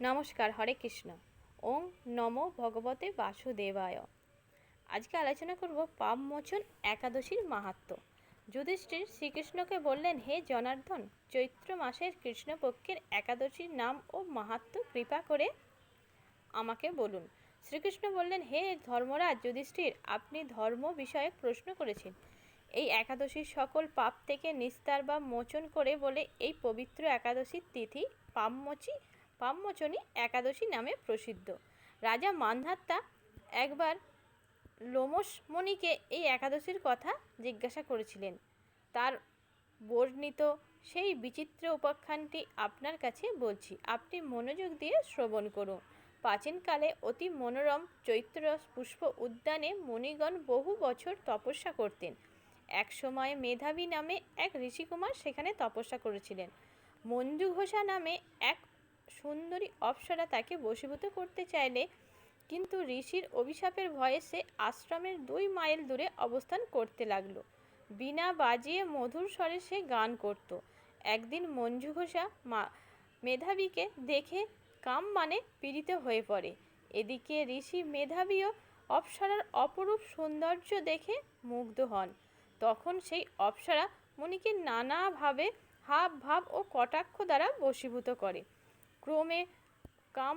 নমস্কার, হরে কৃষ্ণ। ওং নমো ভগবতে বাসুদেবায়। আজকে আলোচনা করব পাপমোচন একাদশীর মাহাত্ম। যুধিষ্ঠির শ্রীকৃষ্ণকে বললেন, হে জনার্দন, চৈত্র মাসের কৃষ্ণপক্ষের একাদশীর নাম ও মাহাত্ম কৃপা করে আমাকে বলুন। শ্রীকৃষ্ণ বললেন, হে ধর্মরাজ যুধিষ্ঠির, আপনি ধর্ম বিষয়ক প্রশ্ন করেছেন। এই একাদশীর সকল পাপ থেকে নিস্তার বা মোচন করে বলে এই পবিত্র একাদশীর তিথি পাপমোচী পাপমোচনী একাদশী নামে প্রসিদ্ধ। রাজা মান্ধাত্তা একবার লোমস মণিকে এই একাদশীর কথা জিজ্ঞাসা করেছিলেন। তার বর্ণিত সেই বিচিত্র উপাখ্যানটি আপনার কাছে বলছি, আপনি মনোযোগ দিয়ে শ্রবণ করুন। প্রাচীনকালে অতি মনোরম চৈত্র পুষ্প উদ্যানে মণিগণ বহু বছর তপস্যা করতেন। এক সময় মেধাবী নামে এক ঋষিকুমার সেখানে তপস্যা করেছিলেন। মঞ্জু ঘোষা নামে এক সুন্দরী অপ্সরা তাকে বশীভূত করতে চাইলে, কিন্তু ঋষির অভিশাপের ভয়ে সে আশ্রমের দুই মাইল দূরে অবস্থান করতে লাগল। বিনা বাজিয়ে মধুর স্বরে সে গান করত। একদিন মঞ্জু ঘোষা মা, মেধাবীকে দেখে কাম মানে পীড়িত হয়ে পড়ে। এদিকে ঋষি মেধাবীও অপ্সরার অপরূপ সৌন্দর্য দেখে মুগ্ধ হন। তখন সেই অপ্সরা মুনিকে নানাভাবে হাব ভাব ও কটাক্ষ দ্বারা বশীভূত করে। ক্রমে কাম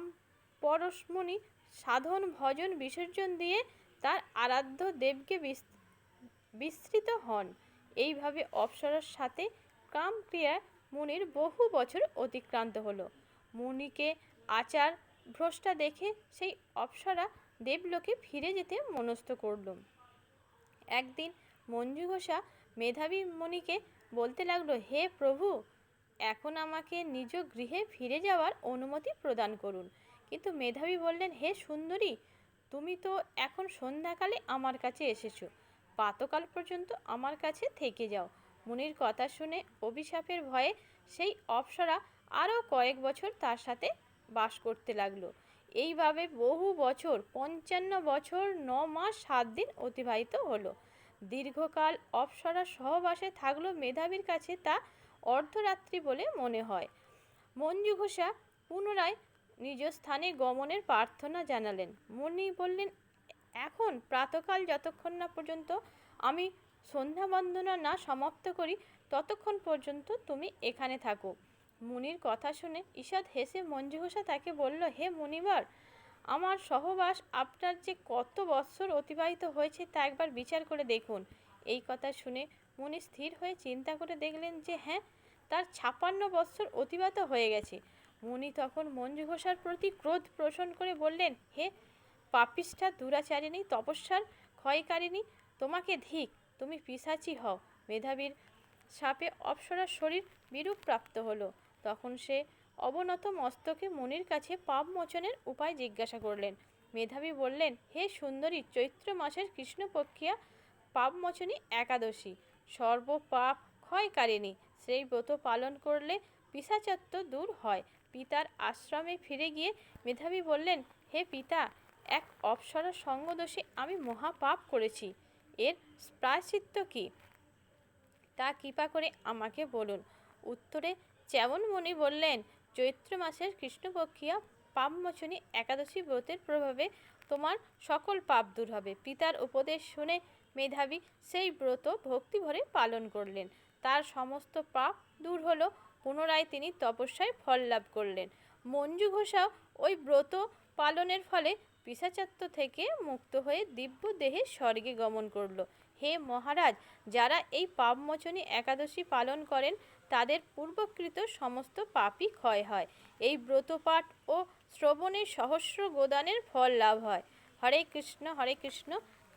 পরশমণি সাধন ভজন বিসর্জন দিয়ে তার আরাধ্য দেবকে বিস্তৃত হন। এইভাবে অপ্সরার সাথে কাম ক্রিয়া মুনির বহু বছর অতিক্রান্ত হলো। মুনিকে আচার ভ্রষ্টা দেখে সেই অপ্সরা দেবলোকে ফিরে যেতে মনস্থ করল। একদিন মঞ্জু ঘোষা মেধাবী মণিকে বলতে লাগল, হে প্রভু এখন আমাকে নিজ গৃহে ফিরে যাওয়ার অনুমতি প্রদান করুন। কিন্তু মেধাবী বললেন, হে সুন্দরী, তুমি তো এখন সন্ধ্যাকালে আমার কাছে এসেছ। প্রাতকাল পর্যন্ত আমার কাছে থেকে যাও। মুনির কথা শুনে অভিশাপের ভয়ে সেই অপ্সরা আরও কয়েক বছর তার সাথে বাস করতে লাগল। এইভাবে বহু বছর, পঞ্চান্ন বছর, ন মাস, সাত দিন অতিবাহিত হলো। দীর্ঘকাল অপ্সরা সহবাসে থাকল মেধাবীর কাছে তা অর্ধরাত্রি বলে মনে হয়। মঞ্জু ঘোষা পুনরায় নিজ স্থানে গমনের প্রার্থনা জানালেন। মণি বললেন, এখন প্রাতকাল যতক্ষণ না পর্যন্ত আমি সন্ধ্যা বন্দনা না সমাপ্ত করি, ততক্ষণ পর্যন্ত তুমি এখানে থাকো। মুনির কথা শুনে ঈষৎ হেসে মঞ্জু ঘোষা তাকে বলল, হে মুনিবার, আমার সহবাস আপনার যে কত বৎসর অতিবাহিত হয়েছে তা একবার বিচার করে দেখুন। এই কথা শুনে মুনি স্থির হয়ে চিন্তা করে দেখলেন যে হ্যাঁ তার ছাপান্ন বৎসর অতিবাহিত হয়ে গেছে। মুনি তখন মঞ্জু ঘোষার প্রতি ক্রোধ পোষণ করে বললেন, হে পাপিষ্ঠা দুরাচারিণী, তপস্যার ক্ষয়কারিণী, তোমাকে ধিক, তুমি পিসাচি হও। মেধাবীর সাপে অপসরার শরীর বিরূপ প্রাপ্ত হলো। তখন সে অবনত মস্তকে মুনির কাছে পাপ মোচনের উপায় জিজ্ঞাসা করলেন। মেধাবী বললেন, হে সুন্দরী, চৈত্র মাসের কৃষ্ণপক্ষিয়া পাপমোচনী একাদশী। সর্বপাপ ক্ষয়কারিণী। সেই ব্রত পালন করলে পিসাচত্ব দূর হয়। পিতার আশ্রমে ফিরে গিয়ে মেধাবী বললেন, হে পিতা, এক অপসরা সঙ্গদোষে আমি মহাপাপ করেছি। এর প্রায়শ্চিত্ত কী? তা কৃপা করে আমাকে বলুন। উত্তরে চ্যাবন মণি বললেন, চৈত্র মাসের কৃষ্ণপক্ষিয়া পাপমোচনী একাদশী ব্রতের প্রভাবে তোমার সকল পাপ দূর হবে। পিতার উপদেশ শুনে মেধাবী সেই ব্রত ভক্তি ভরে পালন করলেন। তার সমস্ত পাপ দূর হলো, পুনরায় তিনি তপস্যায় ফল লাভ করলেন। মঞ্জু ঘোষাও ওই ব্রত পালনের ফলে পিসাচাত্য থেকে মুক্ত হয়ে দিব্য দেহে স্বর্গে গমন করল। হে মহারাজ, যারা এই পাপমোচনী একাদশী পালন করেন, তাদের পূর্বকৃত সমস্ত পাপই ক্ষয় হয়। এই ব্রতপাঠ ও শ্রবণের সহস্র গোদানের ফল লাভ হয়। হরে কৃষ্ণ হরে কৃষ্ণ